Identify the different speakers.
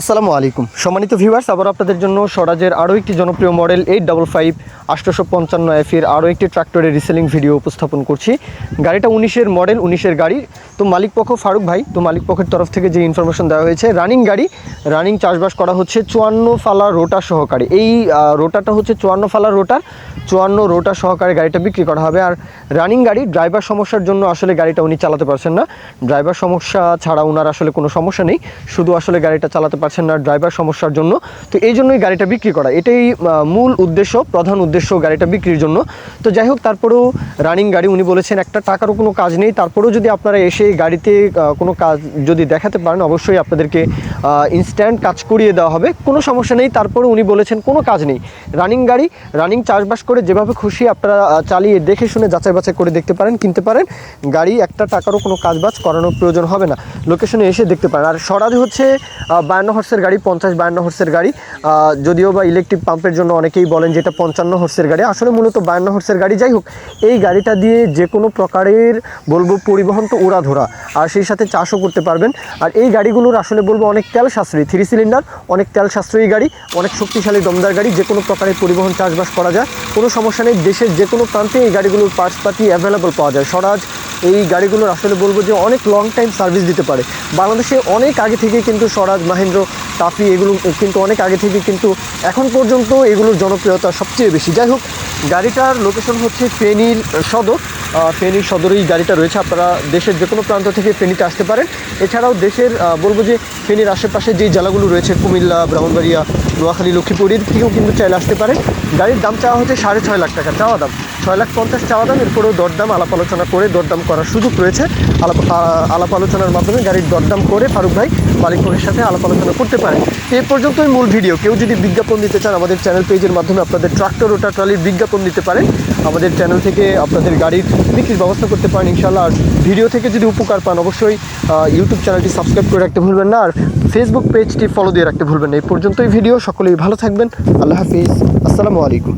Speaker 1: আসসালামু আলাইকুম। সম্মানিত ভিউয়ার্স আবার আপনাদের জন্য স্বরাজের আরও একটি জনপ্রিয় মডেল এইট ডাবল ফাইভ আটশোশো পঞ্চান্ন এফের আরও একটি ট্রাক্টরের রিসেলিং ভিডিও উপস্থাপন করছি। গাড়িটা উনিশের মডেল উনিশের গাড়ি। তো মালিক পক্ষ ফারুক ভাই তো মালিক পক্ষের তরফ থেকে যে ইনফরমেশন দেওয়া হয়েছে রানিং গাড়ি রানিং চাষবাস করা হচ্ছে চুয়ান্ন ফালা রোটা সহকারে। এই আহ, রোটারটা হচ্ছে চুয়ান্ন ফালা রোটার। চুয়ান্ন রোটা সহকারে গাড়িটা বিক্রি করা হবে। আর রানিং গাড়ি ড্রাইভার সমস্যার জন্য আসলে গাড়িটা উনি চালাতে পারছেন না। ড্রাইভার সমস্যা ছাড়া ওনার আসলে কোনো সমস্যা নেই। শুধু আসলে গাড়িটা চালাতে পারছেন না ড্রাইভার সমস্যার জন্য। তো এই জন্যই গাড়িটা বিক্রি করা। এটাই মূল উদ্দেশ্য প্রধান উদ্দেশ্য গাড়িটা বিক্রির জন্য। তো যাই হোক, তারপরেও রানিং গাড়ি উনি বলেছেন, একটা টাকারও কোনো কাজ নেই। তারপরেও যদি আপনারা এসে এই গাড়িতে কোনো কাজ যদি দেখাতে পারেন, অবশ্যই আপনাদেরকে ইনস্ট্যান্ট কাজ করিয়ে দেওয়া হবে। কোনো সমস্যা নেই। তারপরে উনি বলেছেন, কোনো কাজ নেই। রানিং গাড়ি রানিং চাষবাস করে যেভাবে খুশি আপনারা চালিয়ে দেখে শুনে যাচাই বাছাই করে দেখতে পারেন, কিনতে পারেন। গাড়ি একটা টাকারও কোনো কাজবাজ করানোর প্রয়োজন হবে না। লোকেশনে এসে দেখতে পারেন। আর স্বরাজ হচ্ছে বায়ান্ন হর্সের গাড়ি, পঞ্চাশ বায়ান্ন হর্সের গাড়ি। যদিও বা ইলেকট্রিক পাম্পের জন্য অনেকেই বলেন যে এটা পঞ্চান্ন হর্সের গাড়ি। আসলে মূলত বায়ান্ন হর্সের গাড়ি। যাই হোক, এই গাড়িটা দিয়ে যে কোনো প্রকারের বলব পরিবহন তো ওরা উড়াধরা আর সেই সাথে চাষও করতে পারবেন। আর এই গাড়িগুলোর আসলে বলব অনেক তেল সাশ্রয়ী থ্রি সিলিন্ডার, অনেক তেল সাশ্রয়ী গাড়ি, অনেক শক্তিশালী দমদার গাড়ি, যে কোনো প্রকারের পরিবহন চাষবাস করা যায়। কোনো সমস্যা নেই, দেশের যে কোনো প্রান্তে এই গাড়িগুলোর পার্টস পাতি অ্যাভেলেবল পাওয়া যায়। স্বরাজ এই গাড়িগুলোর আসলে বলব যে অনেক লং টাইম সার্ভিস দিতে পারে। বাংলাদেশে অনেক আগে থেকেই কিন্তু স্বরাজ, মাহেন্দ্র টাফি এগুলো কিন্তু অনেক আগে থেকে কিন্তু এখন পর্যন্ত এগুলোর জনপ্রিয়তা সবচেয়ে বেশি। যাই হোক, গাড়িটার লোকেশন হচ্ছে ফেনীর সদর। ফেনীর সদরেই গাড়িটা রয়েছে। আপনারা দেশের যে কোনো প্রান্ত থেকে ফেনীতে আসতে পারেন। এছাড়াও দেশের বলব যে ফেনীর আশেপাশে যেই জেলাগুলো রয়েছে, কুমিল্লা, ব্রাহ্মণবাড়িয়া, নোয়াখালী লক্ষ্মীপুর এর থেকেও কিন্তু চাইলে আসতে পারেন। গাড়ির দাম চাওয়া হচ্ছে সাড়ে ছয় লাখ টাকা, চাওয়া দাম। ছয় লাখ পঞ্চাশ চাওয়া দাম। এরপরেও দরদাম, আলাপ আলোচনা করে দরদাম করার সুযোগ রয়েছে। আলাপ আলাপ আলোচনার মাধ্যমে গাড়ির দরদাম করে ফারুক ভাই মালিক পক্ষের সাথে আলাপ আলোচনা করতে পারেন। এই পর্যন্তই মূল ভিডিও। কেউ যদি বিজ্ঞাপন দিতে চান, আমাদের চ্যানেল পেজের মাধ্যমে আপনাদের ট্রাক্টর ওটা ট্রলির বিজ্ঞাপন দিতে পারেন। আমাদের চ্যানেল থেকে আপনাদের গাড়ির বিক্রির ব্যবস্থা করতে পারেন ইনশাল্লাহ আর ভিডিও থেকে যদি উপকার পান, অবশ্যই ইউটিউব চ্যানেলটি সাবস্ক্রাইব করে রাখতে ভুলবেন না। আর ফেসবুক পেজটি ফলো দিয়ে রাখতে ভুলবেন না। এই পর্যন্তই ভিডিও। সকলেই ভালো থাকবেন। আল্লাহ হাফিজ। আসসালামু আলাইকুম।